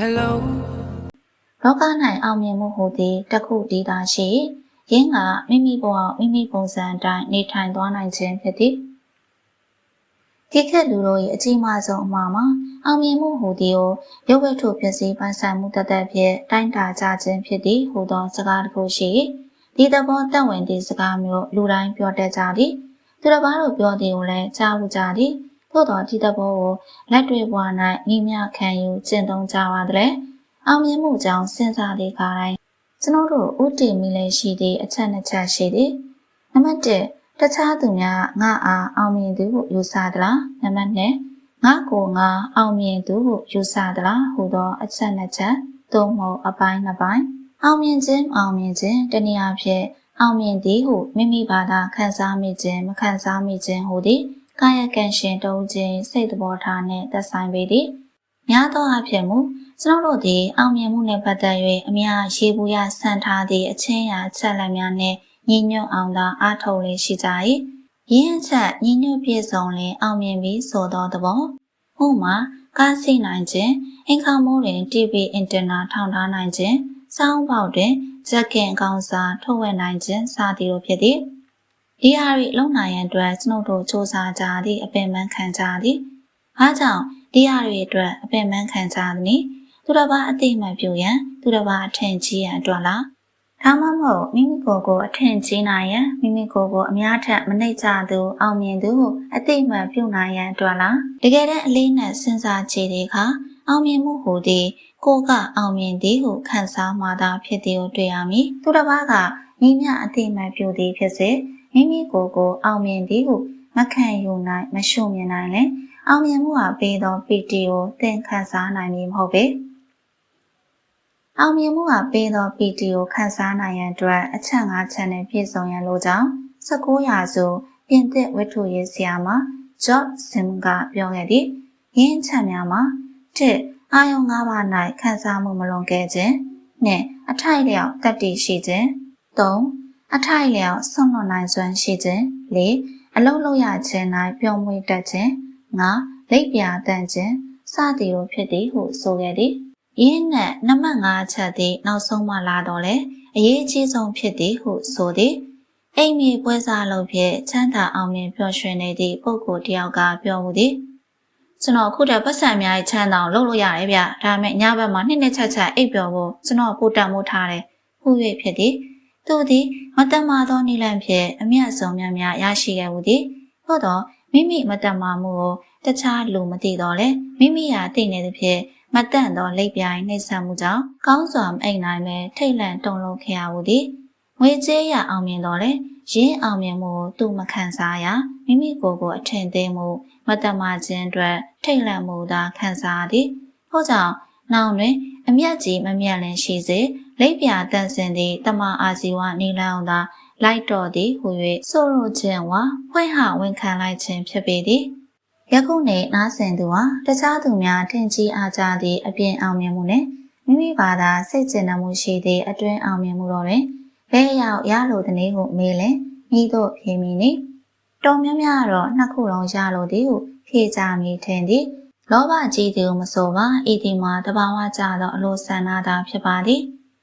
Hello လောက၌အောင်မြင်မှုဟူသည်တစ်ခုတည်းသာရှိရင်းကမိမိဘဝမိမိပုံစံအတိုင်းနေထိုင်သွားနိုင်ခြင်းဖြစ်သည်ဒီခက်လူတို့၏အကြီးမားဆုံးအမှားမှာအောင်မြင်မှုဟူသည်ကိုရုပ်ဝတ္ထုပစ္စည်းပိုင်ဆိုင်မှုတသက်ဖြင့်တိုင်းတာကြခြင်းဖြစ်သည်ဟူသောစကားတစ်ခုရှိဒီသဘောတက်ဝင်သည့်စကားမျိုးလူတိုင်းပြောတတ်ကြသည်သူတစ်ပါးတို့ပြောသည်ကိုလည်းကြားဘူးကြသည် သို့တော်ဒီသဘောကိုလက်တွေ့ဘဝ၌မိမြခံယူကျင့်သုံးကြပါသည်အောင်မြင်မှုကြောင့်စဉ်းစားသည့်အခါတိုင်းကျွန်တော်တို့ဥတည်မိလည်းရှိသည့်အချက်နှစ်ချက်ရှိသည်နံပါတ်1တခြားသူများငါအားအောင်မြင်သူဟုယူဆသလားနံပါတ်2ငါကိုငါအောင်မြင်သူဟုယူဆသလားဟူသောအချက်နှစ်ချက်သို့မဟုတ်အပိုင်းနှစ်ပိုင်းအောင်မြင်ခြင်းအောင်မြင်ခြင်းတနည်းအားဖြင့်အောင်မြင်သည်ဟုမိမိဘာသာခံစားမိခြင်းမခံစားမိခြင်းဟူသည် ကာယကံရှင်တုံးခြင်းစိတ်သဘောထားနှင့်သက်ဆိုင်ပေသည်များသောအားဖြင့်မူကျွန်တော်တို့သည်အောင်မြင်မှုနှင့်ပတ်သက်၍အများရှိဘူးရဆန်ထားသည့်အချင်းရာချက်လက်များနှင့်ညီညွတ်အောင်သာအားထုတ်လေးရှိကြ၏ရင်းအချက်ညီညွတ်ပြည့်စုံလင်အောင်မြင်ပြီးဆိုသောသဘောဥမာကားစီနိုင်ခြင်းအင်္ဂါမိုးတွင် TV အင်တာနက်ထောင်ထားနိုင်ခြင်းစောင်းပေါက်တွင်ဇက်ကင်အကောင့်စာထုတ်ဝေနိုင်ခြင်းစသည်တို့ဖြစ်သည် ဒီဟာတွေလုံနိုင်ရန်အတွက်ကျွန်ုပ်တို့စ조사ကြသည့်အပင်ပန်းခံကြသည်အားကြောင့်ဒီဟာတွေအတွက်အပင်ပန်းခံကြသည်သူတစ်ပါးအသိမှတ်ပြုရန်သူတစ်ပါးအထင်ကြီးရန်အတွက်လားဒါမှမဟုတ်မိမိကိုယ်ကိုအထင်ကြီးနိုင်ရန်မိမိကိုယ်ကိုအများထက်မနှိမ့်ချသူအောင်မြင်သူအသိမှတ်ပြုနိုင်ရန်အတွက်လားတကယ်တမ်းအလေးနဲ့စဉ်းစားကြည့်တဲ့အခါအောင်မြင်မှုဟူသည်ကိုကအောင်မြင်သည်ဟုခံစားမှသာဖြစ်သည်ကိုတွေ့ရမည်သူတစ်ပါးကမိမြအသိမှတ်ပြုသည်ဖြစ်စေ မိမိကိုယ်ကိုအောင်မြင်သည်ဟုမခံယူနိုင်မရှုမြင်နိုင်လဲအောင်မြင်မှုဟာပေးသောပီတီကိုသင်ခံစားနိုင်မည်မဟုတ်ပေအောင်မြင်မှုဟာပေးသောပီတီကိုခံစားနိုင်ရန်အတွက်အချက်၅ချက်နဲ့ပြည့်စုံရန်လိုကြောင်း19ရာစုပြင်သစ်ဝတ္ထုရေးဆရာမဂျော့ဆင်ကပြောခဲ့သည်ရင်းချက်များမှာတစ်အာယုံ၅ပါး၌ခံစားမှုမလွန်ကဲခြင်းနှစ်အထိုက်လျောက်တတ္တိရှိခြင်းသုံး အထိုက်လျောက်ဆွန့်လွတ်နိုင်စွမ်းရှိခြင်းလေးအလုံးလုံးရခြင်း၌ပျော်မွေ့တတ်ခြင်းငါလိပ်ပြာတန့်ခြင်းစသည်တို့ဖြစ်သည်ဟုဆိုခဲ့သည်။ယင်းနဲ့နံပါတ်5ချက်သည်နောက်ဆုံးမှလာတော့လေအရေးအကြီးဆုံးဖြစ်သည်ဟုဆိုသည်။အိမ်မြေပွဲစားလုပ်ဖြင့်ချမ်းသာအောင်မြင်ပျော်ရွှင်နေသည့်ပုဂ္ဂိုလ်တယောက်ကပြောမှုသည်ကျွန်တော်ခုတည်းပတ်စံများချမ်းသာအောင်လုပ်လို့ရတယ်ဗျ။ဒါပေမဲ့ညဘက်မှာနှစ်နှစ်ချက်ချက်အိပ်ပျော်ဖို့ကျွန်တော်ပို့တတ်မှုထားတယ်။ဟူ၍ဖြစ်သည်။ သူသည်မတမာသောနိလန့်ဖြင့်အမျက်ဆုံးများများရရှိခဲ့မှုသည်။သို့သောမိမိမတမာမှုကိုတခြားလူမသိတော့လဲမိမိရာသိနေသဖြင့်မတန့်သောလိပ်ပြိုင်နှိမ့်ဆက်မှုကြောင့်ကောင်းစွာမအိမ်နိုင်ပဲထိတ်လန့်တုန်လှုပ်ခဲ့ရဘူးသည်ငွေကြေးရအောင်မြင်တော့လဲရင်းအောင်မြင်မှုကိုသူမခံစားရမိမိကိုယ်ကိုအထင်သေးမှုမတမာခြင်းအတွက်ထိတ်လန့်မှုသာခံစားသည်ထို့ကြောင့်နောက်တွင်အမျက်ကြီးမမျက်လင်းရှိစေ လိပ်ပြတန့်စင်သည့်တမအာဇီဝနေလောင်သာလိုက်တော်သည်ဟု၍ဆိုလိုခြင်းဝါဖွင့်ဟဝန်ခံလိုက်ခြင်းဖြစ်ပေသည်ယခုနေ့နားဆင်သူဟာတခြားသူများထင်ကြီးအားကြသည့်အပြင်အောင်မြင်မှုနဲ့မိမိဘာသာစိတ်ကျဉ်မှုရှိသည့်အတွင်းအောင်မြင်မှုတို့တွင်ဘယ်ရောက်ရလိုသည်နည်းဟုမေးလင်မိတို့ဖြေမိနေတော်များများတော့နှစ်ခုလုံးရလိုသည်ဟုဖြေကြမိထင်သည်လောဘကြီးသည်မဆိုပါဤဒီမှာတဘာဝကြသောအလိုဆန္ဒသာဖြစ်ပါသည်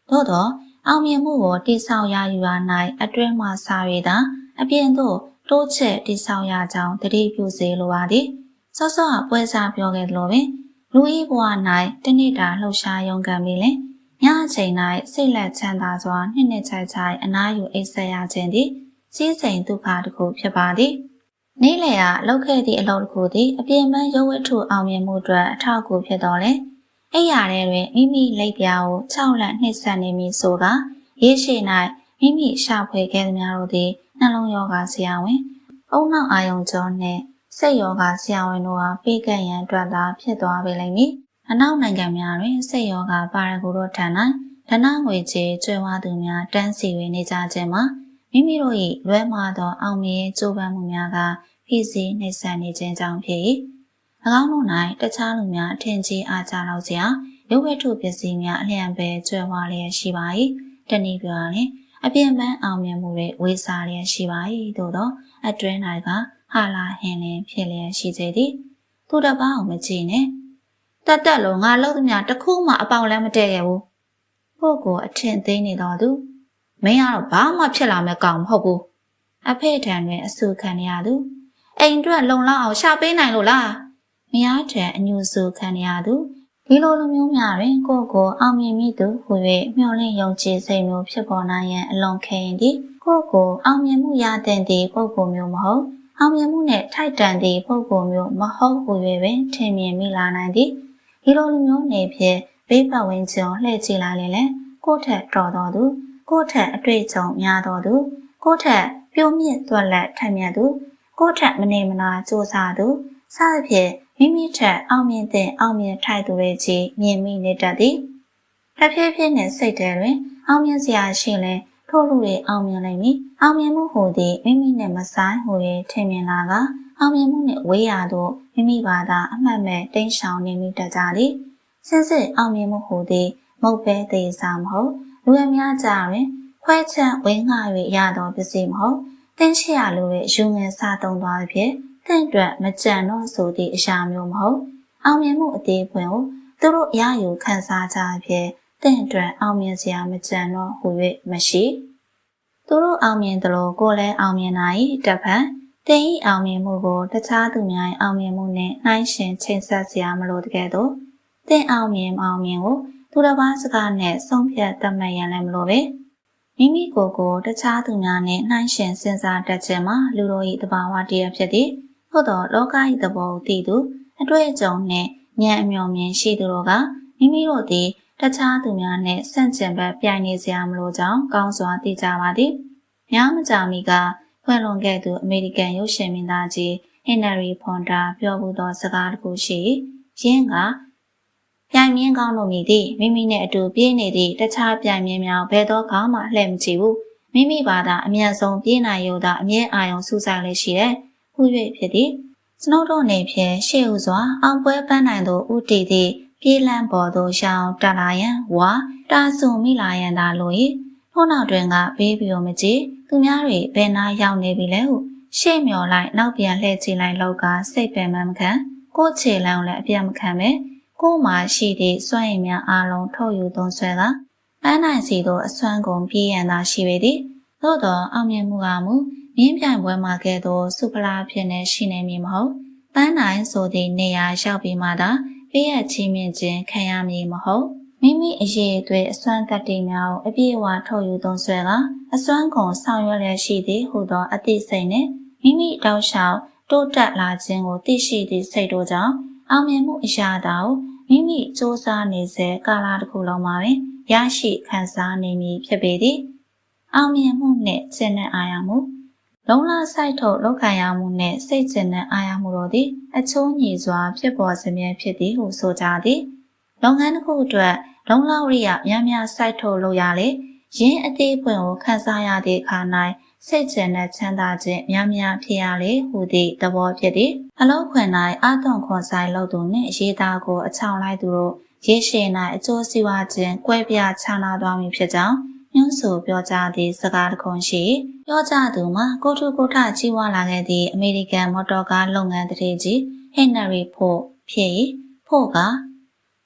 သို့သောအောင်မြင်မှုကိုတိဆောက်ရယူရ၌အတွင်းမှစာရည်သာအပြင်သို့တိုးချက်တိဆောက်ရကြောင်းတတိပြုစေလိုပါသည်စောစောကပွဲစားပြောခဲ့သလိုပင်လူဤဘဝ၌တနေ့တာလှုပ်ရှားရုံကံပြီးလင်ညအချိန်၌စိတ်လက်ချမ်းသာစွာနှစ်နှစ်ချိုင်ချိုင်အနားယူအိပ်ဆက်ရခြင်းသည်စီးစိမ်ဒုက္ခတစ်ခုဖြစ်ပါသည်နေ့လည်ကလှုပ်ခဲ့သည့်အလုပ်တစ်ခုသည်အပြင်းပန်းရုပ်ဝတ္ထုအောင်မြင်မှုအတွက်အထောက်အကူဖြစ်တော်လဲ အဲ့ရတဲ့တွင်မိမိလက်ပြားကို6လက်နှိပ်စက်နေပြီဆိုကရေးရှိ၌မိမိရှာဖွေခဲ့သမျှတို့သည်နှလုံးရောဂါဆရာဝန်အုံနောက်အာယုံကျော်နှင့်စိတ်ယောဂဆရာဝန်တို့ဟာပေးကပ်ရန်အတွက်သာဖြစ်သွားပေလိမ့်မည်။အနောက်နိုင်ငံများတွင်စိတ်ယောဂပါရဂူတို့ထံ၌ဒဏငွေကြေးကျွဲဝသူများတန်းစီဝင်နေကြခြင်းမှာမိမိတို့၏လွဲမှားသောအောင်မြင်ကြိုးပမ်းမှုများကဖိစီးနှိမ့်ဆက်နေခြင်းကြောင့်ဖြစ်၏။၎ င်းတို့၌တခြားလူများအထင်ကြီးအားကြတော့စရာရုပ်ဝတ္ထုပစ္စည်းများအလျံပဲကျွဲဝလျက်ရှိပါ၏။တနည်းပြောရရင်အပြင်းပန်းအောင်မြင်မှုတွေဝေစားလျက်ရှိပါ၏သို့သောအတွင်း၌ကဟာလာဟင်းလင်းဖြစ်လျက်ရှိစေသည်သူတစ်ပါးအောင်မကြည့်နဲ့တက်တက်လို့ငါလုံးသမျှတစ်ခုမှအပေါက်လည်းမတည့်ခဲ့ဘူးကိုကိုအထင်သေးနေတော့သူမင်းကတော့ဘာမှဖြစ်လာမဲ့ကောင်မဟုတ်ဘူးအဖေထံတွင်အဆူခံရသူအိမ်အတွက်လုံလောက်အောင်ရှာပေးနိုင်လို့လား မယားထံအညူဆူခံရသူဒီလိုလူမျိုးများတွင်ကိုကိုအောင်မြင်မိသူဟူ၍မျှော်လင့်ယုံကြည်စိတ်မျိုးဖြစ်ပေါ်နိုင်ရန်အလွန်ခဲရင်သည်ကိုကိုအောင်မြင်မှုရတဲ့သည့်ပုံပုံမျိုးမဟုတ်အောင်မြင်မှုနှင့်ထိုက်တန်သည့်ပုံပုံမျိုးမဟုတ်ဟူ၍ပင်ထင်မြင်မိလာနိုင်သည်ဒီလိုလူမျိုးနေဖြင့်ဘေးပတ်ဝန်းကျင်လှည့်ကြည့်လိုက်ရင်လည်းကိုယ့်ထက်တော်တော်သူကိုယ့်ထက်အတွေ့အကြုံများတော်သူကိုယ့်ထက်ပြိုးမြင့်သွက်လက်ထက်မြတ်သူကိုယ့်ထက်မနေမနာစူးစမ်းသူစသဖြင့် မိမိထက်အောင်မြင်တဲ့အောင်မြင်ထိုက်သူတွေကြီးမြင်မိနေတတ်သည်တဖြည်းဖြည်းနဲ့စိတ်ထဲတွင် အောင်မြင်စရာရှိလဲထို့လူတွေအောင်မြင်နိုင်မည်အောင်မြင်မှုဟူသည်မိမိနဲ့မဆိုင်ဟူ၍ထင်မြင်လာကအောင်မြင်မှုနှင့်ဝေးရာသို့မိမိဘာသာအမှတ်မဲ့တိမ်းရှောင်နေမိတတ်ကြသည်ဆင်းစစ်အောင်မြင်မှုဟူသည်မုတ်ပဲသေးစားမဟုတ်လူအများကြားတွင်ခွဲချမ်းဝင်းငှ၍ရသောပစ္စည်းမဟုတ်တင်းရှိရလူရဲ့ယူငယ်စားသုံးသွားသည်ဖြင့် တင့်အတွက်မကြံတော့ဆိုသည့်အရာမျိုးမဟုတ်အောင်မြင်မှုအသေးဖွင့်ကိုသူတို့အရယူခံစားကြသည်ဖြင့်တင့်အတွက်အောင်မြင်စရာမကြံတော့ဟူ၍မရှိသူတို့အောင်မြင်သလိုကိုယ်လည်းအောင်မြင်နိုင်တပတ်တင်ဤအောင်မြင်မှုကိုတခြားသူများ၏အောင်မြင်မှုနဲ့နှိုင်းယှဉ်ချိန်ဆက်စရာမလိုတကယ်တော့တင်အောင်မြင်အောင်မြင်ကိုသူတစ်ပါးစကားနဲ့ဆုံးဖြတ်သတ်မှတ်ရန်လည်းမလိုပဲမိမိကိုယ်ကိုတခြားသူများနဲ့နှိုင်းယှဉ်စဉ်းစားတတ်ခြင်းမှာလူတို့၏တဘာဝတရားဖြစ်သည် သို့သောလောက၏သဘောကိုသိသူအတွေ့အကြုံနှင့်ဉာဏ်အမျှော်မြင်ရှိသူတို့ကမိမိတို့သည်တခြားသူများနှင့်ဆန့်ကျင်ဘက်ပြိုင်နေစရာမလိုကြောင်းကောင်းစွာသိကြပါသည်။ညမကြာမီကဖွင့်လွန်ခဲ့သူအမေရိကန်ရုပ်ရှင်မင်းသားကြီးဟင်နရီဖွန်တာပြောမှုသောစကားတစ်ခုရှိရင်းကပြိုင်မြင်းကောင်းလို့မြည်သည့်မိမိနဲ့အတူပြေးနေသည့်တခြားပြိုင်မြင်းများဘယ်တော့မှလှည့်မကြည့်ဘူးမိမိဘာသာအမျက်ဆုံးပြေးနိုင်ရုံသာအမြဲအာရုံစူးစိုက်လေးရှိတယ် ဟူ၍ဖြစ်သည်စနိုးတို့အနေဖြင့်ရှေ့ဦးစွာအောင်ပွဲပန်းနိုင်သောဥတီသည့်ပြေးလန်းပေါ်သို့ရှောင်းတလာရန်ဝါတာဆုံမိလာရန်သာလို၏ထို့နောက်တွင်ကဘေးပြီးမကြည့်သူများတွေဘယ်နာရောက်နေပြီလဲဟုရှေ့မျောလိုက်နောက်ပြန်လှည့်ကြည့်လိုက်လောက်ကစိတ်ပင်မမခံကိုယ်ခြေလမ်းလည်းအပြတ်မခံပဲကိုယ်မှာရှိသည့်စွမ်းရည်များအားလုံးထုတ်ယူသုံးဆွဲကပန်းနိုင်စီသို့အစွမ်းကုန်ပြေးရန်သာရှိပေသည်သို့သောအောင်မြင်မှုကမူ မြင်းပြိုင်ပွဲမှာကဲ့သို့စုဖလားဖြစ်နေရှိနေမည်မဟုတ်ပန်းနိုင်ဆိုသည့်နေရာရောက်ပြီးမှသာပေးရချင်းမြင့်ခြင်းခံရမည်မဟုတ်မိမိအရေးအသွေးအစွမ်းတတ္တိများကိုအပြည့်အဝထုတ်ယူသုံးဆွဲကအစွမ်းကုန်ဆောင်ရွက်လျက်ရှိသည့်ဟူသောအသိစိတ်နှင့်မိမိတောက်လျှောက်တိုးတက်လာခြင်းကိုသိရှိသည့်စိတ်တို့ကြောင့်အောင်မြင်မှုအရာတောင်မိမိစ조사နေစေကာလတစ်ခုလုံးမှာပင်ရရှိခံစားနေမည်ဖြစ်ပေသည်အောင်မြင်မှုနှင့်စိတ်နဲ့အာရမှု လုံလဆိုင်ထုတ်လောက်ခံရမှုနှင့်စိတ်ကျင်တဲ့အာရမှုတို့သည် အချိုးညီစွာဖြစ်ပေါ်စမြဲဖြစ်သည်ဟုဆိုကြသည်လုပ်ငန်းတစ်ခုအတွက်လုံလောက်ရိယများများစိုက်ထုတ်လို့ရလေရင်းအသေးပွင့်ကိုခန်းစားရသည့်အခါ၌စိတ်ကျင်တဲ့ချမ်းသာခြင်းများများဖြစ်ရလေဟူသည့်သဘောဖြစ်သည်အလုံးခွင်၌အာသွန်ခွန်ဆိုင်လုပ်သူနှင့်ရေးသားကိုအချောင်လိုက်သူတို့ရေရှည်၌အကျိုးစီးပွားခြင်းကွဲပြားခြားနာသွားမည်ဖြစ်ကြောင်း ညွှန်းဆိုပြောကြားသည့်စကားတစ်ခုရှိပြောကြားသူမှာကိုထုကိုထကြီးဝါလာခဲ့သည့်အမေရိကန်မော်တော်ကားလုပ်ငန်းတရေကြီးဟင်နရီဖို့ဖြစ်၏ဖို့က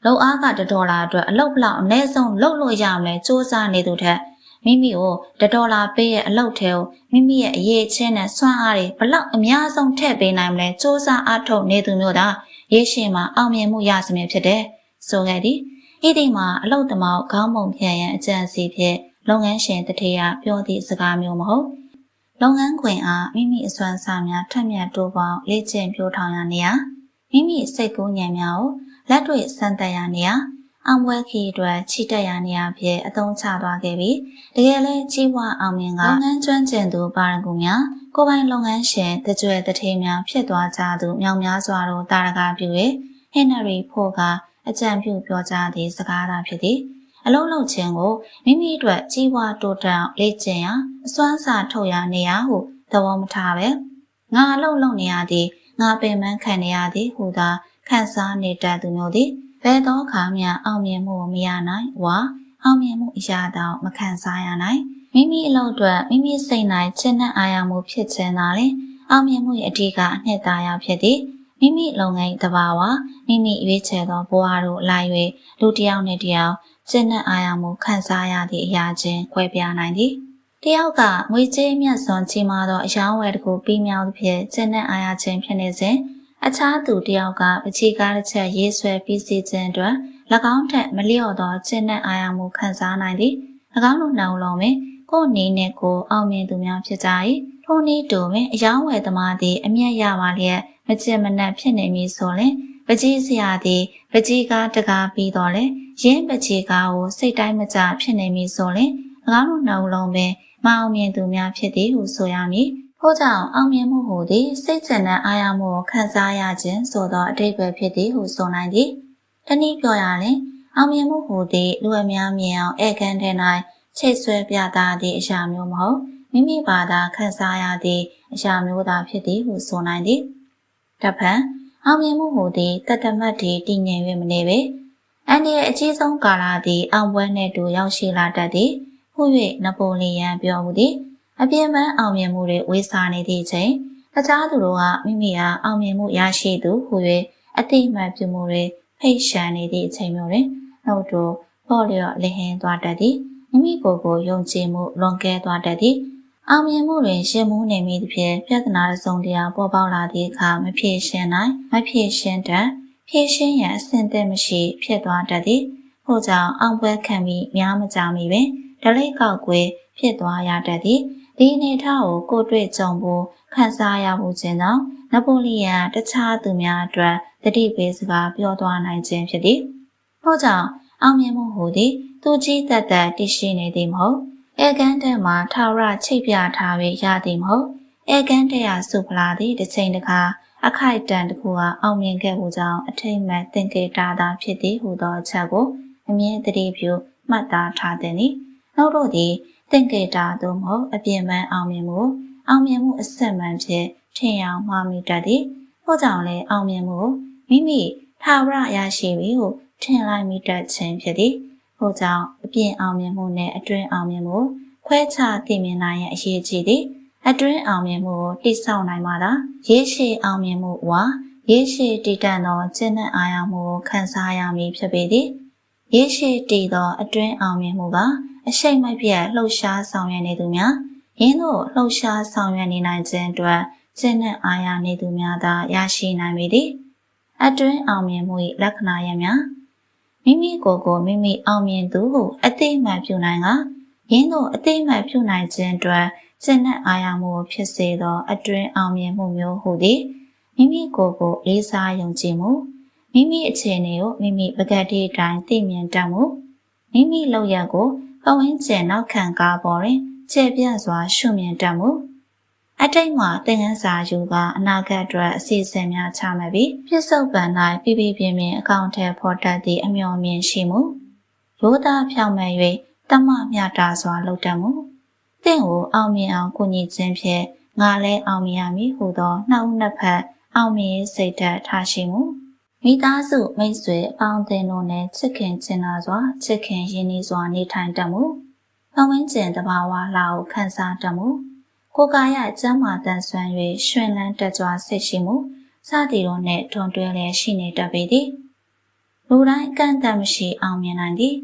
လုံအားကတဒေါ်လာအတွက်အလုပ်ဘလောက်အနည်းဆုံးလုပ်လို့ရမယ်စူးစမ်းနေသူထက်မိမိကိုတဒေါ်လာပေးရဲ့အလုပ်ထဲကိုမိမိရဲ့အရေးချင်းနဲ့စွမ်းအားတွေဘလောက်အများဆုံးထည့်ပေးနိုင်မလဲစူးစမ်းအားထုတ်နေသူမျိုးသာရေရှည်မှာအောင်မြင်မှုရစမြဲဖြစ်တယ်ဆိုခဲ့သည်ဤဒီမှာအလုတ်တမောက်ခေါင်းပုံဖြန်ရန်အကြံစီဖြင့် လုပ်ငန်းရှင်တထေရပြောသည့်စကားမျိုးမဟုတ်လုပ်ငန်းခွင်အားမိမိအစွမ်းစားများထက်မြက်တိုးပေါင်းလေ့ကျင့်ပြိုးထောင်ရနေရမိမိစိတ်ကူးဉာဏ်များကိုလက်တွေ့စမ်းသပ်ရနေရအောင်ပွဲခီအတွက်ချီတက်ရနေရဖြစ်အသုံးချသွားခဲ့ပြီးတကယ်လဲကြီးဝအောင်မြင်ကလုပ်ငန်းကျွမ်းကျင်သူပါရဂူများကိုပိုင်လုပ်ငန်းရှင်တကြွယ်တထေးများဖြစ်သွားကြသူမြောင်များစွာတို့တာရကပြု၍ဟင်နရီဖို့ကအကြံပြုပြောကြားသည့်စကားသာဖြစ်သည် အလုံးလုံးခြင်းကိုမိမိအတွက်ကြီးဝါတိုးတက်လေ့ကျင့်ရအစွမ်းစာထုတ်ရနေရဟုသဘောမထားပဲငါအလုံးလုံးနေရသည်ငါပင်ပန်းခံနေရသည်ဟူသာခံစားနေတတ်သူမျိုးသည်ဘယ်သောအခါမျှအောင်မြင်မှုမရနိုင်ဝါအောင်မြင်မှုအရာတောင်မခံစားရနိုင်မိမိအလုပ်အတွက်မိမိစိတ်၌ချစ်နှံ့အာရမှုဖြစ်ခြင်းသာလေအောင်မြင်မှုရဲ့အဓိကအနှစ်သာရဖြစ်သည်မိမိလုံငိုင်းတဘာဝမိမိရွေးချယ်သောဘဝတို့လိုက်၍လူတစ်ယောက်နှင့်တစ်ယောက် စိတ်နဲ့အာရုံမှုခံစားရသည့်အရာချင်းကွဲပြားနိုင်သည်တယောက်ကငွေကြေးမြတ်စွန်ကြီးမားသောအယောင်းဝယ်တစ်ခုပြီးမြောက်သဖြင့်စိတ်နဲ့အာရုံချင်းဖြစ်နေစဉ်အခြားသူတယောက်ကပချီကားတစ်ချက်ရေးဆွဲပြီးစီခြင်းအတွက်၎င်းထက်မလျော့သောစိတ်နဲ့အာရုံမှုခံစားနိုင်သည်၎င်းတို့နှောင်လုံးပင်ကိုယ်နေနဲ့ကိုအောင်မြင်သူများဖြစ်ကြ၏ထိုနည်းတူပင်အယောင်းဝယ်သမားသည်အမျက်ရပါလျက်မချင်မနှက်ဖြစ်နေမည်ဆိုရင် ပကြီးစရာသည်ပကြီးကားတကားပြီးတော့လေရင်းပကြီးကားကိုစိတ်တိုင်းမကြဖြစ်နေမည်ဆိုရင်၎င်းတို့နှုတ်လုံးပင်မအောင်မြင်သူများဖြစ်သည်ဟုဆိုရမည်။ထို့ကြောင့်အောင်မြင်မှုဟူသည်စိတ်ကျဉ်တဲ့အာရမှုကိုခံစားရခြင်းဆိုသောအတိတ်ပဲဖြစ်သည်ဟုဆိုနိုင်သည်။တနည်းပြောရရင်အောင်မြင်မှုဟူသည်လူအများမြင်အောင်ဧကန်တဲ့၌ချိတ်ဆွဲပြသသည့်အရာမျိုးမဟုတ်မိမိဘာသာခံစားရသည့်အရာမျိုးသာဖြစ်သည်ဟုဆိုနိုင်သည်။တဖန် အောင်မြင်မှုဟူသည်တတမတ်တီတည်ငြိမ်၍မနေပေအန်ဒီရဲ့အကြီးဆုံးကာလသည်အောင်ပွဲနှင့်တူရောက်ရှိလာတတ်သည်ဟု၍နပိုလီယန်ပြောမှုသည်အပြင်းပန်းအောင်မြင်မှုတွေဝေစားနေသည့်ချိန်တခြားသူတို့ကမိမိဟာအောင်မြင်မှုရရှိသူဟု၍အတိအမှန်ပြုမှုတွေဖိတ်ရှမ်းနေသည့်အချိန်မျိုးတွင်နှုတ်တို့ပေါ်လျော့လဟင်းသွားတတ်သည်မိမိကိုယ်ကိုယုံကြည်မှုလွန်ကဲသွားတတ်သည် အောင်မြင်မှုတွင်ရှင်မှုနေမိသဖြင့်ပြဿနာတစ်စုံတရာပေါ်ပေါက်လာသည့်အခါမဖြေရှင်းနိုင်မဖြေရှင်းတတ်ဖြေရှင်းရန်အဆင်သင့်မရှိဖြစ်သွားတတ်သည်ထို့ကြောင့်အောင်ပွဲခံပြီးများမကြမီပင်ဒလိကောက်ကွေဖြစ်သွားရတတ်သည်ဒီအနေထားကိုကိုတွေ့ကြုံဖို့ခံစားရမှုခြင်းကြောင့်နပိုလီယန်တခြားသူများအတွက်တတိပေးစကားပြောသွားနိုင်ခြင်းဖြစ်သည်ထို့ကြောင့်အောင်မြင်မှုဟူသည်သူကြီးတတ်တတ်တည်ရှိနေသည်မဟုတ် အဲကန်တဲ့မှာထာဝရချိတ်ပြထားပြီးရသည်မဟုတ်အဲကန်တဲ့ရစုဖလာသည်တစ်ချိန်တခါအခိုက်တန်တစ်ခုဟာအောင်မြင်ခဲ့မှုကြောင့်အထိတ်မဲ့သင်္ကေတသာဖြစ်သည်ဟူသောအချက်ကိုအမြဲတတိပြုမှတ်သားထားသည်နိနောက်တော့သည်သင်္ကေတသို့မဟုတ်အပြင်းပန်းအောင်မြင်မှုအောင်မြင်မှုအစစ်မှန်ဖြင့်ထင်အောင်မှားမိတတ်သည်ထို့ကြောင့်လည်းအောင်မြင်မှုမိမိထာဝရရရှိပြီဟုထင်လိုက်မိတတ်ခြင်းဖြစ်သည် ထို့ကြောင့်အပြင်းအောင်မြင်မှုနဲ့အတွင်းအောင်မြင်မှုခွဲခြားသိမြင်နိုင်ရန်အရေးကြီးသည်အတွင်းအောင်မြင်မှုကိုတိစောက်နိုင်မှသာရေရှည်အောင်မြင်မှုဝါရေရှည်တည်တံ့သောကျင့်တဲ့အာရုံမှုကိုခံစားရမည်ဖြစ်ပေသည်ရေရှည်တည်သောအတွင်းအောင်မြင်မှုကအရှိတ်မပြတ်လှုပ်ရှားဆောင်ရွက်နေသူများယင်းတို့လှုပ်ရှားဆောင်ရွက်နေနိုင်ခြင်းအတွက်ကျင့်တဲ့အာရုံနေသူများသာရရှိနိုင်ပေသည်အတွင်းအောင်မြင်မှု၏လက္ခဏာရများ မိမိကိုယ်ကိုမိမိအောင်မြင်သူဟုအသိမှတ်ပြုနိုင်ကယင်းတို့အသိမှတ်ပြုနိုင်ခြင်းအတွက်ကျင့်တဲ့အာရုံမှုဖြစ်စေသောအတွင်းအောင်မြင်မှုမျိုးဟုသည်မိမိကိုယ်ကိုလေးစားယုံကြည်မှုမိမိအခြေအနေကိုမိမိပကတိအတိုင်းသိမြင်တတ်မှုမိမိလောက်ရကိုပဝင်းကျင်နောက်ခံကားပေါ်တွင်ခြေပြန့်စွာရှုမြင်တတ်မှု အတိတ်မှာသင်ခန်းစာယူကအနာဂတ်အတွက်အစီအစဉ်များချမှတ်ပြီးပြစ္ဆုတ်ပန်၌ပြပြပြင်းပြင်းအကောင့်ထဲဖော်တတ်သည့်အမျှော်မြင်ရှိမှုရိုးသားဖြောင့်မတ်၍တမမြတာစွာလုပ်တတ်မှုတင့်ကိုအောင်မြင်အောင်ကူညီခြင်းဖြင့်ငါလည်းအောင်မြင်ရမည်ဟူသောနှောက်နှစ်ဖက်အောင်မြင်စိတ်ဓာတ်ထားရှိမှုမိသားစုမိတ်ဆွေအပေါင်းအသင်းတို့နဲ့ချစ်ခင်ချင်နာစွာချစ်ခင်ရင်းနှီးစွာနေထိုင်တတ်မှု။ပဝင်းကျင်တဘာဝလာကိုခန်းစားတတ်မှု။ ကိုယ်ကာယကျမ်းမာတန်ဆွမ်း၍ရှင်လန်းတက်ကြွစိတ်ရှိမှုစသည်တို့နဲ့ထွန်တွဲလျက်ရှိနေတတ်ပေသည်။လူတိုင်းအကန့်အသတ်မရှိအောင်မြင်နိုင်သည်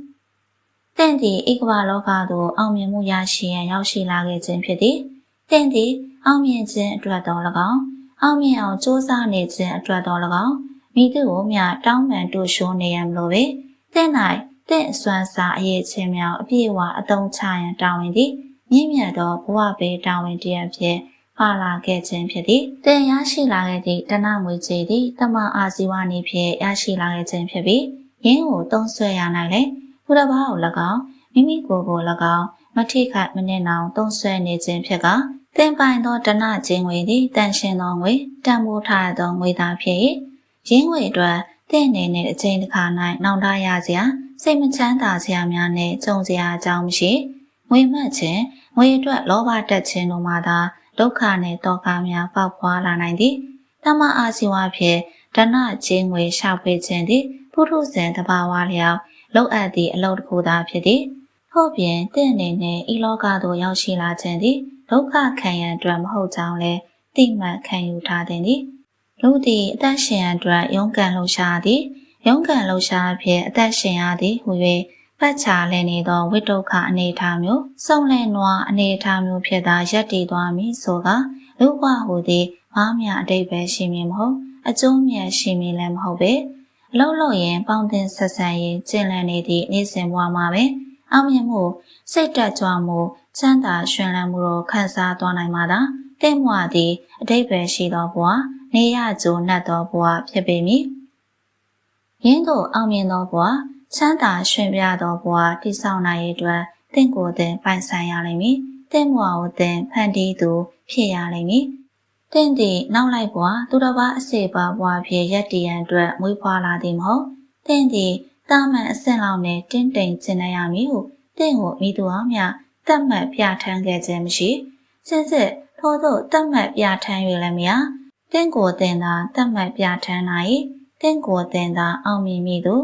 ။တင့်သည်ဧကမလောကသို့အောင်မြင်မှုရရှိရန်ရောက်ရှိလာခဲ့ခြင်းဖြစ်သည်။တင့်သည်အောင်မြင်ခြင်းအတွက်တော်၎င်းအောင်မြင်အောင်စ조사နေခြင်းအတွက်တော်၎င်းမိသူကိုမြတောင်းပန်တို့ရှိုးနေရမလို့ပဲတဲ့၌တဲ့အစွမ်းစားအရေးချင်းများအပြည့်အဝအသုံးချရန်တာဝန်သည် မြင့်မြတ်သောဘဝပေတာဝန်တရဖြင့်ပါလာခဲ့ခြင်းဖြစ်သည်တင်ရရှိလာခဲ့သည့်တဏငွေကြေးသည်တမအာဇီဝနေဖြင့်ရရှိလာခဲ့ခြင်းဖြစ်ပြီးရင်းကိုသုံးဆွဲရနိုင်လေဘုရားဘာကို၎င်းမိမိကိုယ်ကို၎င်းမထိခိုက်မနစ်နောင်သုံးဆွဲနေခြင်းဖြစ်ကသင်ပိုင်သောတဏချင်းငွေသည်တန်ရှင်သောငွေတန်ဖိုးထားသောငွေသားဖြစ်၏ရင်းငွေအတွက်တင့်နေတဲ့အချိန်တစ်ခါ၌နှောင်တရစရာစိတ်မချမ်းသာစရာများနဲ့ကြုံစရာအကြောင်းမရှိငွေမှတ်ခြင်း ငွေအတွက်လောဘတက်ခြင်းတို့မှသာဒုက္ခနဲ့တောကများပေါက်ဖွာလာနိုင်သည်တမအာဇီဝဖြင့်ဒဏချင်းငွေရှာဖွေခြင်းသည်ပုထုဇဉ်တဘာဝလျောက်လောက်အပ်သည့်အလုပ်တစ်ခုသာဖြစ်သည်ထို့ပြင်တင့်အနေနဲ့ဤလောကသို့ရောက်ရှိလာခြင်းသည်ဒုက္ခခံရန်အတွက်မဟုတ်ကြောင်းလည်းသိမှတ်ခံယူထားသည်လူသည်အသက်ရှင်ရန်အတွက်ရုန်းကန်လှူရှားသည်ရုန်းကန်လှူရှားဖြင့်အသက်ရှင်ရသည်ဟူ၍ ပတ်ချာလည်နေသောဝိတုခအနေထားမျိုးစုံလည်နွားအနေထားမျိုးဖြစ်သာရက်တည်သွားမည်ဆိုကလူဘဝဟူသည်ဘာမှအတိတ်ပဲရှိမည်မဟုတ်အကျိုးမြတ်ရှိမည်လည်းမဟုတ်ပဲအလုံးလုံးရင်ပေါင်းတင်ဆက်ဆံရင်ကျင့်လည်နေသည့်နေ့စဉ်ဘဝမှာပဲအောင်မြင်မှုစိတ်တက်ကြွမှုချမ်းသာရှင်လန်းမှုတို့ခံစားသွားနိုင်မှာသာတင့်မွာသည်အတိတ်ပဲရှိသောဘဝနေရကြိုနှက်သောဘဝဖြစ်ပေမည်ရင်းတို့အောင်မြင်သောဘဝ ချမ်းသာရှင်ပြသောဘဝတည်ဆောက်နိုင်ရတဲ့အတွက်တင့်ကိုယ်တင်ပိုင်ဆိုင်ရလိမ့်မည်တင့်မွာကိုတင်ဖန်တီးသူဖြစ်ရလိမ့်မည်တင့်သည်နောက်လိုက်ဘွားသူတော်ဘာအစေပါဘွားဖြစ်ရက်တည်ရန်အတွက်မွေးဖွားလာသည်မဟုတ်တင့်သည်တာမန်အဆင့်လောက်နဲ့တင်းတိမ်ကျင်နေရမည်ဟုတင့်ကိုမိသူအောင်မြတတ်မှတ်ပြဋ္ဌာန်းခဲ့ခြင်းမရှိစစ်စစ်ထို့သောတတ်မှတ်ပြဋ္ဌာန်း၍လည်းမရတင့်ကိုတင်သာတတ်မှတ်ပြဋ္ဌာန်းနိုင်တင့်ကိုတင်သာအောင်မြင်မိသူ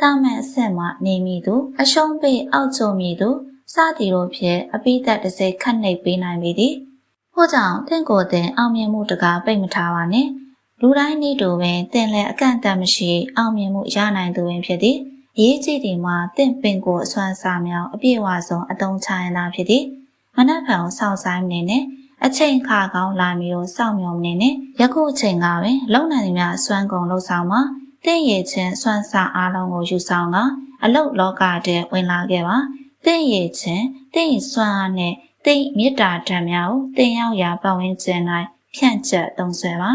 တာမန်အဆင့်မှနေမိသူအရှုံးပေးအောက်ကျမိသူစသည်တို့ဖြင့်အပိသက်တစ်စိတ်ခတ်နှိပ်ပေးနိုင်ပြီသည်။ဖို့ကြောင့်တင့်ကိုယ်တင်အောင်မြင်မှုတကားပိတ်မထားပါနဲ့။လူတိုင်းနေတူပင်တင်လည်းအကန့်အသတ်မရှိအောင်မြင်မှုရနိုင်သူပင်ဖြစ်သည်။ရေးကြည့်ဒီမှာတင့်ပင်ကိုအစွမ်းစားမြောင်အပြည့်အဝဆုံးအတုံးချရင်သာဖြစ်သည်။မနက်ဖြန်စောင့်ဆိုင်နေနဲ့အချိန်ခါကောင်းလာမီကိုစောင့်မျှော်နေနဲ့ယခုအချိန်ကပင်လုံနိုင်သမျှအစွမ်းကုန်လှုပ်ဆောင်မှာ တင့်ရဲ့ချင်းစွမ်းစားအားလုံးကိုယူဆောင်ကအလုတ်လောကတည်းဝင်လာခဲ့ပါတင့်ရဲ့ချင်းတင့်စွမ်းအားနဲ့တင့်မေတ္တာဓာတ်များကိုတင်ရောက်ရာပတ်ဝန်းကျင်၌ဖြန့်ကျက်သုံးဆွဲပါ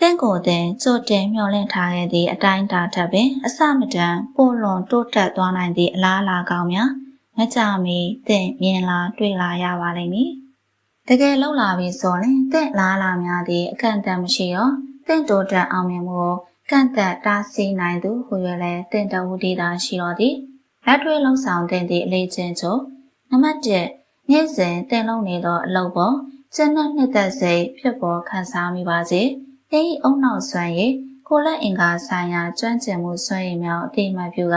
တင့်ကိုယ်တင်ကြိုတင်မျှော်လင့်ထားခဲ့သည့်အတိုင်းတာထက်ပင်အစမတန်ပိုလွန်တိုးတက်သွားနိုင်သည့်အလားအလာကောင်းများမကြမီတင့်မြင်လာတွေ့လာရပါလိမ့်မည်တကယ်လောက်လာပြီဆိုရင်တင့်လားလာများသည့်အကန့်အသတ်မရှိရောတင့်တိုးတက်အောင်မြင်မှုကို ကန့်သက်တားဆီးနိုင်သူဟူ၍လည်းတင်တဝူတီသာရှိတော်သည်လက်တွဲလုံးဆောင်တင်သည့်အလေးချင်းချို့နံပါတ်1နေ့စဉ်တင်လုံးနေသောအလုပ်ပေါ်ကျဉ်းတဲ့နှစ်သက်စိတ်ဖြစ်ပေါ်ခံစားမိပါစေ။အဲဒီအုံနောက်ဆွမ်းရည်ကိုလက်အင်္ကာဆိုင်ရာကျွမ်းကျင်မှုဆွမ်းရည်များအတိအမှတ်ပြုက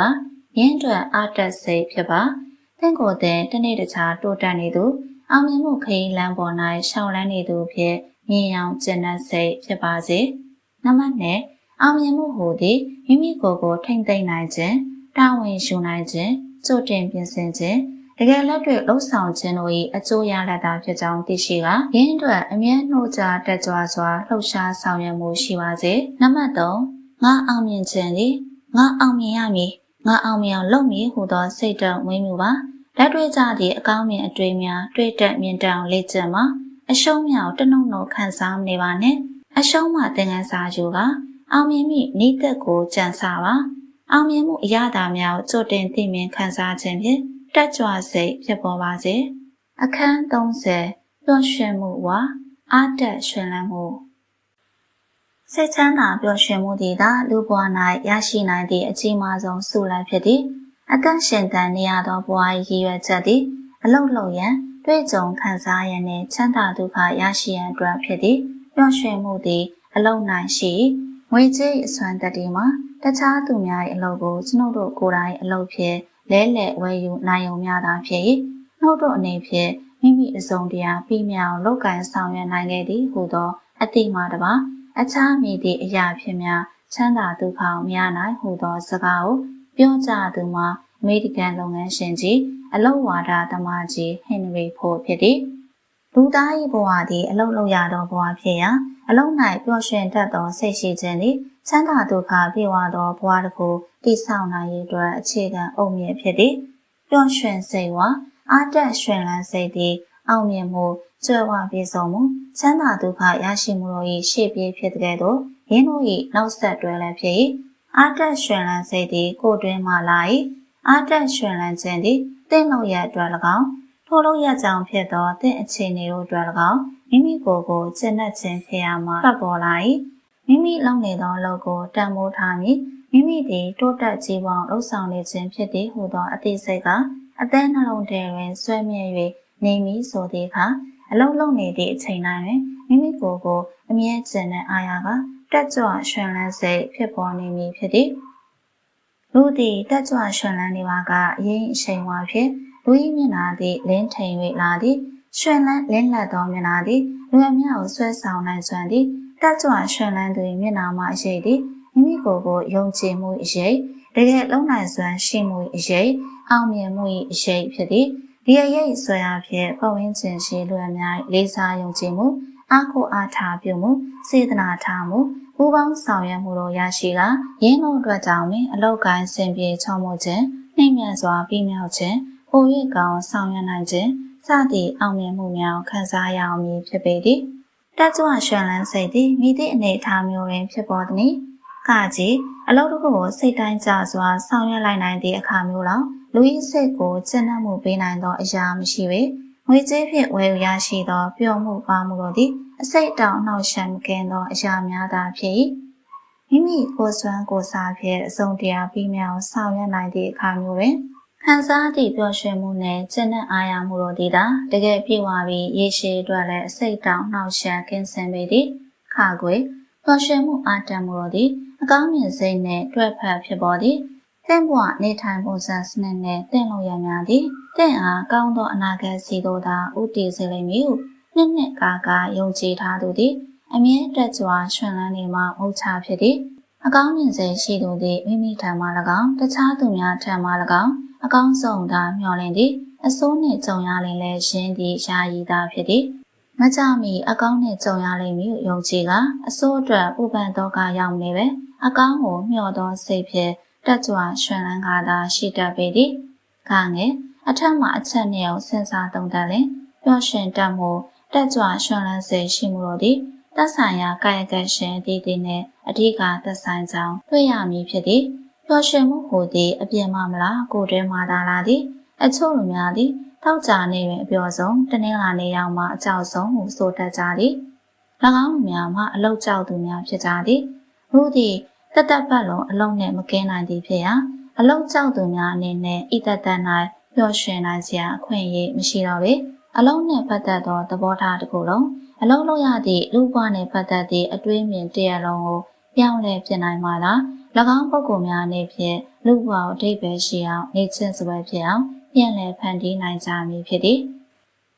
ရင်းတွက်အားတက်စိတ်ဖြစ်ပါ။သင်ကိုယ်တင်တနေ့တခြားတိုးတက်နေသူအောင်မြင်မှုခရီးလမ်းပေါ်၌ရှောင်လန်းနေသူဖြစ်မြင်ရောင်ကျဉ်းတဲ့စိတ်ဖြစ်ပါစေ။နံပါတ်2 အောင်မြင်မှုဟူသည်မိမိကိုယ်ကိုထိမ့်သိမ့်နိုင်ခြင်းတာဝန်ယူနိုင်ခြင်းကြိုတင်ပြင်ဆင်ခြင်းတကယ်လက်တွေ့လှုပ်ဆောင်ခြင်းတို့၏အကျိုးရလဒ်သာဖြစ်ကြောင်းသိရှိကရင်းအတွက်အမြဲနှိုးကြတက်ကြွစွာလှုပ်ရှားဆောင်ရွက်မှုရှိပါစေနံပါတ်3ငါအောင်မြင်ခြင်းသည်ငါအောင်မြင်ရမည်ငါအောင်မြင်အောင်လုပ်မည်ဟူသောစိတ်တော်ဝင်းမှုပါလက်တွေ့ကြသည့်အကောင်းမြင်အတွေ့များတွေ့တက်မြင်တအောင်လေ့ကျင့်မှာအရှုံးများတနှုံနှုံခံစားနေပါနဲ့အရှုံးမှသင်ခန်းစာယူက အောင်မြင်မိနေသက်ကိုကြံစားပါအောင်မြင်မှုအရသာများကိုကြိုတင်သိမြင်ခံစားခြင်းဖြင့်တက်ကြွစိတ်ဖြစ်ပေါ်ပါစေအခန်း30ပျော်ရွှင်မှုဝါအာတက်ရွှင်လန်းမှုစိတ်ချမ်းသာပျော်ရွှင်မှုသည်သာလူဘဝ၌ရရှိနိုင်သည့်အကြီးမားဆုံးဆုလန်းဖြစ်သည်အသက်ရှင်တန်နေရသောဘဝ၏ရည်ရွယ်ချက်သည်အလုတ်လုံရန်တွေ့ကြုံခံစားရန်နှင့်ချမ်းသာဒုက္ခရရှိရန်အတွက်ဖြစ်သည်ပျော်ရွှင်မှုသည်အလုံးနိုင်ရှိ ငွေကြေးအစွမ်းတတိမှာတခြားသူများ၏အလုပ်ကိုကျွန်ုပ်တို့ကိုယ်တိုင်အလုပ်ဖြင့်လဲလှယ်ဝယ်ယူနိုင်ုံများသာဖြစ်၏နှုတ်တို့အနေဖြင့်မိမိအစုံတရာပြီးမြောင်လောက်ကင်ဆောင်ရွက်နိုင်ခဲ့သည်ဟူသောအတိမာတပါအခြားမိသည့်အရာဖြစ်များချမ်းသာဒုက္ခများနိုင်ဟူသောစကားကိုပြောကြသူမှာအမေရိကန်လုပ်ငန်းရှင်ကြီးအလုတ်ဝါဒသမားကြီးဟင်နရီဖို့ဖြစ်သည်လူသား၏ဘဝသည်အလုတ်လောက်ရသောဘဝဖြစ်ရာ အလုံး၌ပျော်ရွှင်တတ်သောစိတ်ရှိခြင်းသည်ချမ်းသာဒုက္ခပြေဝသောဘဝတစ်ခုတည်ဆောက်နိုင်ရေးအတွက်အခြေခံအုတ်မြစ်ဖြစ်သည်ပျော်ရွှင်စိတ်ဝါအာတက်ရွှင်လန်းစိတ်သည်အောင်မြင်မှုကျွဲဝပြေဆုံးမှုချမ်းသာဒုက္ခရရှိမှုတို့၏ရှေ့ပြေးဖြစ်တဲ့သို့ရင်းတို့၏နောက်ဆက်တွဲလည်းဖြစ်၏အာတက်ရွှင်လန်းစိတ်သည်ကိုယ်တွင်မှလာ၏အာတက်ရွှင်လန်းခြင်းသည်တင့်လို့ရအတွက်၎င်းထိုလို့ရကြောင်ဖြစ်သောတင့်အခြေအနေတို့အတွက်၎င်း မိမိကိုယ်ကိုကျင့်တတ်ခြင်းဖြစ်ရမှာပတ်ပေါ်လာ၏မိမိလုပ်နေသောအလုပ်ကိုတန်ဖိုးထားမည်မိမိသည်တိုးတက်ကြီးပေါင်းလှုပ်ဆောင်နေခြင်းဖြစ်သည်ဟူသောအသိစိတ်ကအသက်နှလုံးထဲတွင်ဆွဲမြဲ၍နေမည်ဆိုသည်အခါအလုံးလုံးနေသည့်အချိန်တိုင်းတွင်မိမိကိုယ်ကိုအမြဲကျင့်တဲ့အာရုံကတက်ကြွရွှင်လန်းစိတ်ဖြစ်ပေါ်နေမည်ဖြစ်သည်လူသည်တက်ကြွရွှင်လန်းနေပါကအရင်အချိန်ဝါဖြင့်လူ၏မျက်နာသည်လင်းထိန်၍လာသည် ရွှင်လန်းလင်းလက်သောမျက်နာသည်လူအများကိုဆွဲဆောင်နိုင်စွမ်းသည်တက်ကြွရှင်လန်းသူမျက်နှာမှာအရေးသည်မိမိကိုယ်ကိုယုံကြည်မှုအရေးတကယ်လုံးနိုင်စွမ်းရှိမှုအရေးအောင်မြင်မှုအရေးဖြစ်သည်ဒီအရေးဆွဲအားဖြင့်ပတ်ဝန်းကျင်ရှိလူအများလေးစားယုံကြည်မှုအားကိုအားထားပြုမှုစေတနာထားမှုပူးပေါင်းဆောင်ရွက်မှုတို့ရရှိကရင်းနှီးအတွက်ကြောင့်အလောက်ကိုင်းစင်ပြေချောမှုခြင်းနှိမ့်မြတ်စွာပြီးမြောက်ခြင်းပို၍ကောင်းဆောင်ရွက်နိုင်ခြင်း စသည့်အောင်မြင်မှုများခံစားရအောင်မည်ဖြစ်ပေသည်တက်ကြွရွှင်လန်းစိတ်သည်မိသည့်အနေအထားမျိုးတွင်ဖြစ်ပေါ်သည်။ကကြီးအလုပ်တစ်ခုကိုစိတ်တိုင်းကြစွာဆောင်ရွက်လိုက်နိုင်သည့်အခါမျိုးလောက်လူ၏စိတ်ကိုကျဉ်းနှံ့မှုပေးနိုင်သောအရာမရှိပေငွေကြေးဖြင့်ဝယ်ယူရရှိသောပျော်မှုပါမှုတို့သည်အစိတ်တောင်နှောက်ယှက်မကင်းသောအရာများသာဖြစ်၏မိမိကိုယ်စွမ်းကိုယ်စားဖြင့်အဆုံးတရားပြီးမြောက်ဆောင်ရွက်နိုင်သည့်အခါမျိုးတွင် ခံစားသည့်ပျော်ရွှင်မှုနဲ့ကျင့်တဲ့အာရမှုတို့သည်သာတကယ်ပြည့်ဝပြီးရေရှည်အတွက်လည်းအစိတ်တောင်နှောက်ယှက်ကင်းစင်ပေသည်ခါကွေပျော်ရွှင်မှုအာတံမှုတို့သည်အကောင်းမြင်စိတ်နှင့်တွဲဖက်ဖြစ်ပေါ်သည်တင့်ဘဝနေထိုင်ပုံစံစနစ်နဲ့တင့်လို့ရများသည်တင့်အားကောင်းသောအနာဂတ်စီတို့သာဥတည်စေလိမ့်မည်ဟုနှစ်နှစ်ကာကာယုံကြည်ထားသူသည်အမြဲတက်ကြွရွှင်လန်းနေမှမဟုတ်ချဖြစ်သည် အကောင်းမြင်စေရှိသူသည်မိမိထံမှ၎င်းတခြားသူများထံမှ၎င်းအကောင်းဆုံးသာမျှော်လင့်သည်အစိုးနှင့်ကြုံရလင်လည်းရှင်းသည့်ယာယီသာဖြစ်သည်မကြမီအကောင်းနဲ့ကြုံရလိမ့်မည်ယုံကြည်ကအစိုးအတွက်ဥပန်တော့ကရောက်နေပဲအကောင်းကိုမျှော်သောစိတ်ဖြင့်တက်ကြွရွှင်လန်းကားသာရှိတတ်ပေသည်ခါငယ်အထက်မှအချက်နဲ့အောင်စဉ်းစားသုံးသပ်လင်ပျော်ရွှင်တတ်မှုတက်ကြွရွှင်လန်းစေရှိမှုတို့သည် သက်ဆိုင်ရာကာယကံရှင်အသီးသီးနှင့်အဓိကသက်ဆိုင်ကြောင်းတွေ့ရမည်ဖြစ်သည်ပျော်ရွှင်မှုဟူသည်အပြင်မှမလားကိုယ်တွင်းမှသာလားသည်အချို့လူများသည်တောက်ကြနေတွင်အပျော်ဆုံးတနင်္လာနေ့ရောက်မှအကြောက်ဆုံးဟုဆိုတတ်ကြသည်၎င်းလူများမှအလောက်ကြောက်သူများဖြစ်ကြသည်လူသည်တသက်ပတ်လုံးအလုံးနဲ့မကင်းနိုင်သည်ဖြစ်ရာအလုံးကြောက်သူများအနေနဲ့ဤတသက်၌ပျော်ရွှင်နိုင်စရာအခွင့်အရေးမရှိတော့ပေအလုံးနဲ့ပတ်သက်သောသဘောထားတစ်ခုလုံး အလုံးလုံးရသည့်လူ့ဘဝနှင့်ပတ်သက်သည့်အတွေးမြင်တရားလုံးကိုပြောင်းလဲပြင်နိုင်မှာလား၎င်းပုဂ္ဂိုလ်များအနေဖြင့်လူ့ဘဝအဓိပ္ပာယ်ရှိအောင်နေချင်းစွဲဖြစ်အောင်ပြန်လည်ဖန်တီးနိုင်ကြမည်ဖြစ်သည်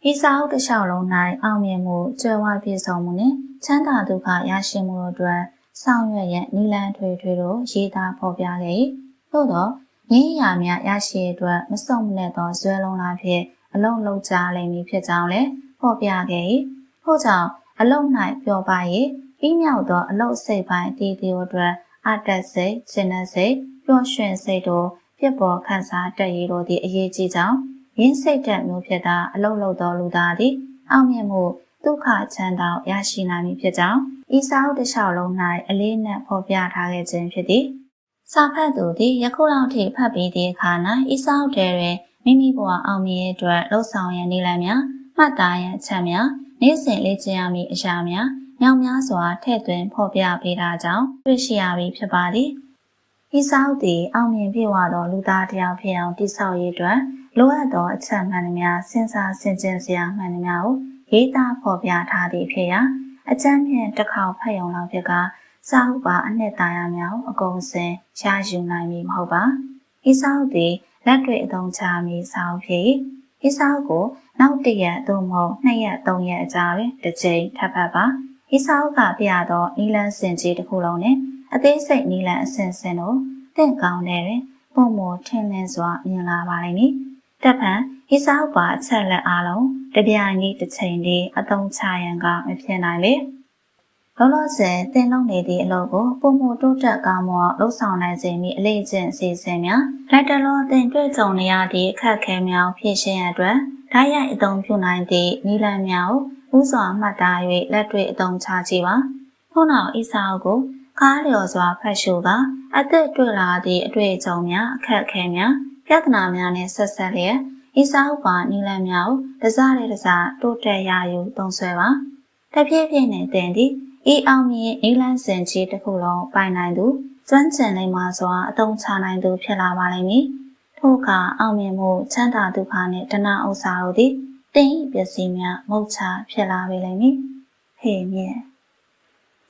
ဤစာအုပ်တစ်လျှောက်လုံး၌အောင်မြင်မှုကျွယ်ဝပြည့်စုံမှုနှင့်ချမ်းသာဒုက္ခရရှိမှုတို့အတွက်ဆောင်ရွက်ရန်နီလန်ထွေထွေတို့ရေးသားဖော်ပြခဲ့၏သို့သောငင်းရများရရှိအတွက်မစုံမနဲ့သောဇွဲလုံးလားဖြင့်အလုံးလုံးကြလိမ့်မည်ဖြစ်ကြောင်းလည်းဖော်ပြခဲ့၏ ထို့ကြောင့်အလုံး၌ပြောပါ၏ပြီးမြောက်သောအလုံးစိတ်ပိုင်းအတီးတီအတွက်အတက်စိတ်၊ရှင်းတဲ့စိတ်၊ပျော်ရွှင်စိတ်တို့ဖြစ်ပေါ်ခံစားတတ်ရည်တို့သည်အရေးကြီးကြောင်းရင်းစိတ်တက်မျိုးဖြစ်တာအလုံးလုံးသောလူသားသည်အောင်မြင်မှုဒုက္ခချမ်းသာရရှိနိုင်မည်ဖြစ်ကြောင်းဤစာအုပ်တစ်လျှောက်လုံး၌အလေးနက်ဖော်ပြထားခဲ့ခြင်းဖြစ်သည်စာဖတ်သူသည်ယခုလောက်ထိဖတ်ပြီးသည့်အခါ၌ဤစာအုပ်ထဲတွင်မိမိဘဝအောင်မြင်ရေးအတွက်လှုပ်ဆောင်ရန်နည်းလမ်းများမှတ်သားရန်အချက်များ နေ့စဉ်လေ့ကျင့်ရမည့်အရာများမြောင်များစွာထည့်သွင်းဖော်ပြပေးထားကြောင်းတွေ့ရှိရပြီဖြစ်ပါသည်ဤစာအုပ်သည်အောင်မြင်ပြည့်ဝသောလူသားတစ်ယောက်ဖြစ်အောင်တည်ဆောက်ရေးအတွက်လိုအပ်သောအချက်မှန်သမျှစဉ်းစားဆင်ခြင်စရာမှန်သမျှကိုရေးသားဖော်ပြထားသည့်ဖြစ်ရာအကျမ်းဖြင့်တစ်ခေါက်ဖတ်ရုံလောက်ဖြစ်ကစာအုပ်ပါအနှစ်သာရများအကုန်စင်ရယူနိုင်မည်မဟုတ်ပါဤစာအုပ်သည်လက်တွေ့အသုံးချမည်စာအုပ်ဖြစ် ဤစာအုပ်ကိုနောက်တစ်ရက်သို့မဟုတ်နှစ်ရက်သုံးရက်အကြာတွင်တစ်ချိန်ထပ်ဖတ်ပါဤစာအုပ်ကပြသောနီလန်းစင်ကြီးတစ်ခုလုံးနဲ့အသေးစိတ်နီလန်းအစင်စင်တို့တင့်ကောင်းတဲ့တွင်ပုံမထင်းလင်းစွာမြင်လာပါလိမ့်မည်တပ်ဖန်ဤစာအုပ်ပါအချက်လက်အားလုံးတပြိုင်နည်းတစ်ချိန်တည်းအသုံးချရန်ကမဖြစ်နိုင်လေ လောလောဆယ်သင်လုံးနေသည့်အလုပ်ကိုပုံမတိုးတက်ကောင်းမွန်လှုပ်ဆောင်နိုင်စေမည့်အလေးကျင့်အစီအစဉ်များလက်တလောသင်တွေ့ကြုံနေရသည့်အခက်အခဲများဖြေရှင်းရန်အတွက်ဓာတ်ရိုက်အသုံးပြုနိုင်သည့်နည်းလမ်းများကိုဥစွာမှတ်သား၍လက်တွေ့အသုံးချကြည့်ပါထို့နောက်ဤစာအုပ်ကိုကားလျော်စွာဖတ်ရှုကအသက်တွေ့လာသည့်အတွေ့အကြုံများအခက်အခဲများပြဿနာများနဲ့ဆက်ဆက်လျက်ဤစာအုပ်ပါနီလန်များကိုတစားတဲ့တစားတိုးတက်ရယူသုံးဆွဲပါတဖြည်းဖြည်းနဲ့တင်သည် ဤအောင်မြင်နီလန်စင်ကြီးတစ်ခုလုံးပိုင်နိုင်သူကျွမ်းကျင်လိမ္မာစွာအသုံးချနိုင်သူဖြစ်လာပါလိမ့်မည်ထို့အခါအောင်မြင်မှုချမ်းသာဒုက္ခနှင့်တဏှာဥစ္စာတို့သည်တင်ဤပစ္စည်းများမုတ်ချဖြစ်လာပေလိမ့်မည်ဖေမြင့်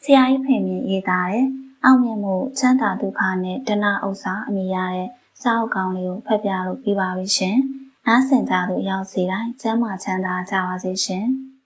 ဆရာကြီးဖေမြင့်ရေးသားတဲ့အောင်မြင်မှုချမ်းသာဒုက္ခနဲ့တဏှာဥစ္စာအမိရတဲ့စာအုပ်ကောင်းလေးကိုဖတ်ပြလို့ပြီးပါပြီရှင်။နားဆင်ကြသူရောက်စီတိုင်းကျမ်းမာချမ်းသာကြပါစေရှင်။